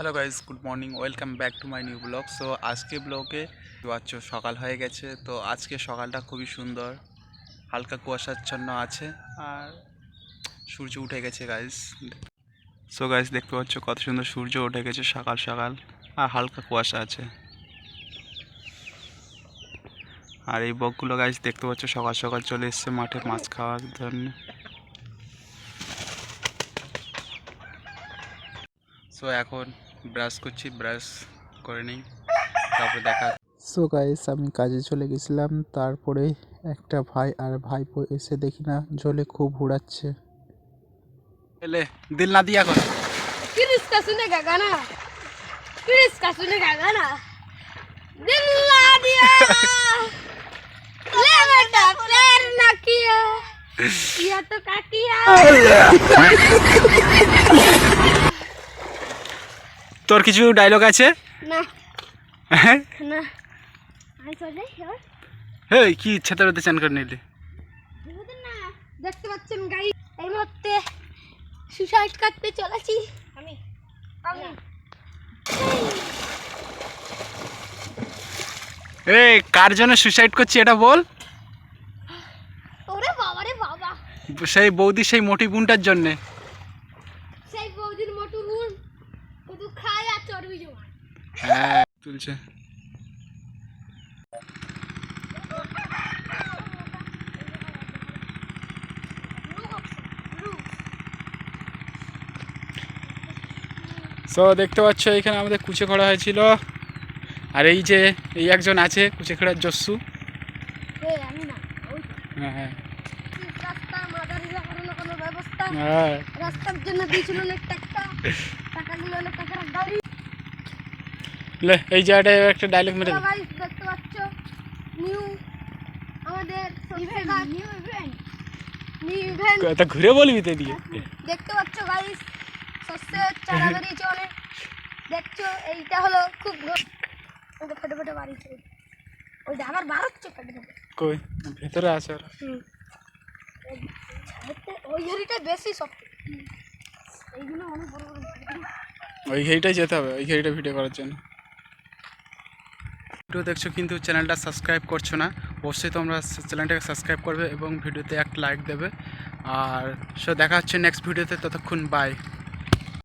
Hello guys good morning welcome back to my new vlog so আজকে ব্লগে পাচ্ছ সকাল হয়ে গেছে, তো আজকে সকালটা খুবই সুন্দর, হালকা কুয়াশাচ্ছন্ন আছে, আর সূর্য উঠে গেছে গাইজ সো গাইজ দেখতে পাচ্ছ কত সুন্দর সূর্য উঠে গেছে সকাল সকাল, আর হালকা কুয়াশা আছে। আর এই বকগুলো গাইজ দেখতে পাচ্ছ সকাল সকাল চলে এসছে মাঠে মাছ খাওয়ার জন্য। সো এখন ব্রাশ করছি ব্রাশ করে নিই তারপরে দেখা সো গাইস আমি কাজে চলে গেছিলাম তারপরে একটা ভাই আর ভাইপো এসে দেখি না জলে খুব ঘুরাচ্ছে এলে দিল না দিয়া কর किरिस का सुनेगा गाना किरिस का सुनेगा गाना दिल ला दिया ले बेटा प्यार ना किया किया तो का किया তোর কিছু ডায়লগ আছে? না। হ্যাঁ? না। আই চলে এবার হে কি ইচ্ছা তোর চান করে নিলি না দেখতে পাচ্ছেন গাই এই মুহূর্তে সুসাইড করতে চলেছি। আমি। আমি। এ কার জন্য সুসাইড করছি এটা বল? ওরে বাবা রে বাবা। সেই বৌদি সেই মোটি বোনটার জন্যে সেই বৌদির মোটু নুন শুধু আর হ্যাঁ তুলছে। সো দেখতে পাচ্ছ এখানে আমাদের কুচে খোড়া হয়েছিল। আর এই যে এই একজন আছে কুচে খোড়ার জস্যু। তো। হ্যাঁ হ্যাঁ। রাস্তার জন্য দিয়েছিল টাকা টাকাগুলো অনেক টাকার গাড়ি লে এই জায়গাটায় একটা ডায়লগ মেরে দে। গাইস দেখতে পাচ্ছ নিউ আমাদের event new event new event তা ঘুরে বলবি তো দিয়ে দেখতে পাচ্ছ গাইস শস্যে চারা বেরিয়েছে অনেক দেখছো এইটা হলো খুব ঘ- ওটা ফেটে ফেটে বাড়িছে ওইটা আবার বাড়াচ্ছে ফেটে ফেটে কই ভেতরে আছে ওরা হুম ওই ঝুড়িটা বেশি শক্ত এইগুলো অনেক বড় বড় ঝুড়ি। ওই ঘেরিটাই যেতে হবে, ওই ঘেরিটা ভিডিও করার জন্য। ভিডিও দেখছ কিন্তু চ্যানেলটা সাবস্ক্রাইব করছ না, অবশ্যই তোমরা চ্যানেলটাকে সাবস্ক্রাইব করবে এবং ভিডিওতে একটা লাইক দেবে। আর সো দেখা হচ্ছে নেক্সট ভিডিওতে ততক্ষণ বাই